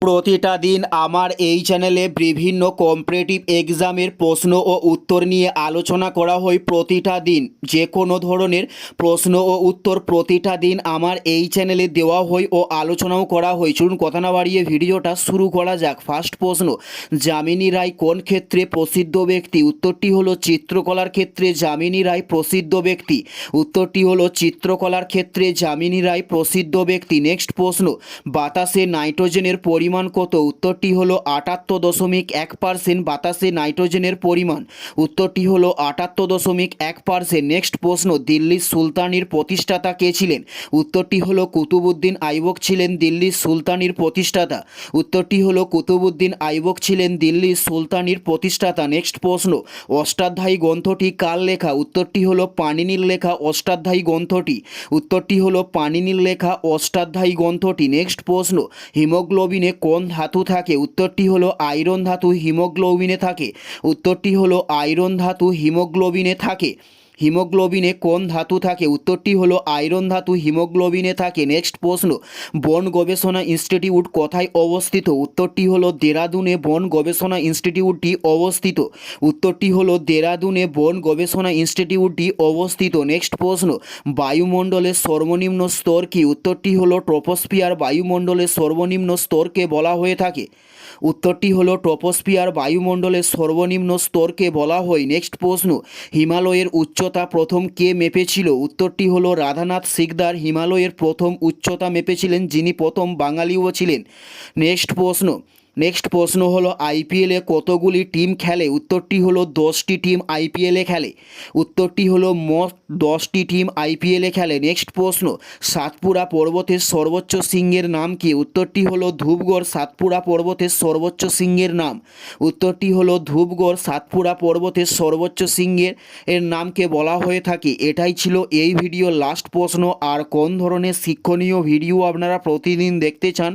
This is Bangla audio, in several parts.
প্রতিটা দিন আমার এই চ্যানেলে বিভিন্ন কম্পিটিটিভ এক্সামের প্রশ্ন ও উত্তর নিয়ে আলোচনা করা হয় প্রতিটা দিন। যে কোনো ধরনের প্রশ্ন ও উত্তর প্রতিটা দিন আমার এই চ্যানেলে দেওয়া হয় ও আলোচনাও করা হয়। চলুন কথা না বাড়িয়ে ভিডিওটা শুরু করা যাক। ফার্স্ট প্রশ্ন, যামিনী রায় কোন ক্ষেত্রে প্রসিদ্ধ ব্যক্তি? উত্তরটি হলো চিত্রকলার ক্ষেত্রে যামিনী রায় প্রসিদ্ধ ব্যক্তি। উত্তরটি হলো চিত্রকলার ক্ষেত্রে যামিনী রায় প্রসিদ্ধ ব্যক্তি। নেক্সট প্রশ্ন, বাতাসে নাইট্রোজেনের পরিমাণ কত? উত্তরটি হলো আটাত্তর দশমিক এক পার্সেন্ট বাতাসে নাইট্রোজেনের পরিমাণ। উত্তরটি হলো আটাত্তর দশমিক এক পার্সেন্ট নেক্সট প্রশ্ন, দিল্লির সুলতানির প্রতিষ্ঠাতা কে ছিলেন? উত্তরটি হলো কুতুবুদ্দিন আইবক ছিলেন দিল্লির সুলতানির প্রতিষ্ঠাতা। উত্তরটি হলো কুতুবুদ্দিন আইবক ছিলেন দিল্লির সুলতানির প্রতিষ্ঠাতা। নেক্সট প্রশ্ন, অষ্টাধ্যায়ী গ্রন্থটি কার লেখা? উত্তরটি হলো পানিনির লেখা অষ্টাধ্যায়ী গ্রন্থটি। উত্তরটি হলো পানিনির লেখা অষ্টাধ্যায়ী গ্রন্থটি। নেক্সট প্রশ্ন, হিমোগ্লোবিনে কোন ধাতু থাকে? উত্তরটি হলো আয়রন ধাতু, হিমোগ্লোবিনে থাকে। উত্তরটি হলো আয়রন ধাতু, হিমোগ্লোবিনে থাকে। হিমোগ্লোবিনে কোন ধাতু থাকে? উত্তরটি হলো আয়রন ধাতু। হিমোগ্লোবিনে থাকে। নেক্সট প্রশ্ন, বন গবেষণা ইনস্টিটিউট কোথায় অবস্থিত? উত্তরটি হলো দেরাদুনে বন গবেষণা ইনস্টিটিউটটি অবস্থিত। উত্তরটি হলো দেরাদুনে বন গবেষণা ইনস্টিটিউটটি অবস্থিত। নেক্সট প্রশ্ন, বায়ুমণ্ডলের সর্বনিম্ন স্তর কি? উত্তরটি হলো ট্রপোস্ফিয়ার বায়ুমণ্ডলের সর্বনিম্ন স্তরকে বলা হয়ে থাকে। উত্তরটি হলো ট্রপোস্ফিয়ার বায়ুমণ্ডলের সর্বনিম্ন স্তরকে বলা হয়। নেক্সট প্রশ্ন, হিমালয়ের উচ্চতা প্রথম কে মেপেছিল? উত্তরটি হলো রাধানাথ সিকদার। হিমালয়ের প্রথম উচ্চতা মেপেছিলেন যিনি প্রথম বাঙালিও ছিলেন। নেক্সট প্রশ্ন। নেক্সট প্রশ্ন হলো আইপিএলে কতগুলি টিম খেলে? উত্তরটি হলো দশটি টিম আইপিএলে খেলে। উত্তরটি হলো মোট দশটি টিম আইপিএলে খেলে। নেক্সট প্রশ্ন, সাতপুরা পর্বতের সর্বোচ্চ সিংহের নাম কি? উত্তরটি হলো ধূপগড় সাতপুরা পর্বতের সর্বোচ্চ সিংহের নাম। উত্তরটি হলো ধূপগড় সাতপুরা পর্বতের সর্বোচ্চ সিংহের এর নামকে বলা হয়ে থাকে। এটাই ছিল এই ভিডিওর লাস্ট প্রশ্ন। আর কোন ধরনের শিক্ষণীয় ভিডিও আপনারা প্রতিদিন দেখতে চান,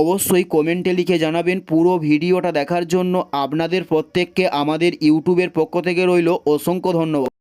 অবশ্যই কমেন্টে লিখে জানাবেন। পুরো ভিডিওটা দেখার জন্য আপনাদের প্রত্যেককে আমাদের ইউটিউবের পক্ষ থেকে রইল অসংখ্য ধন্যবাদ।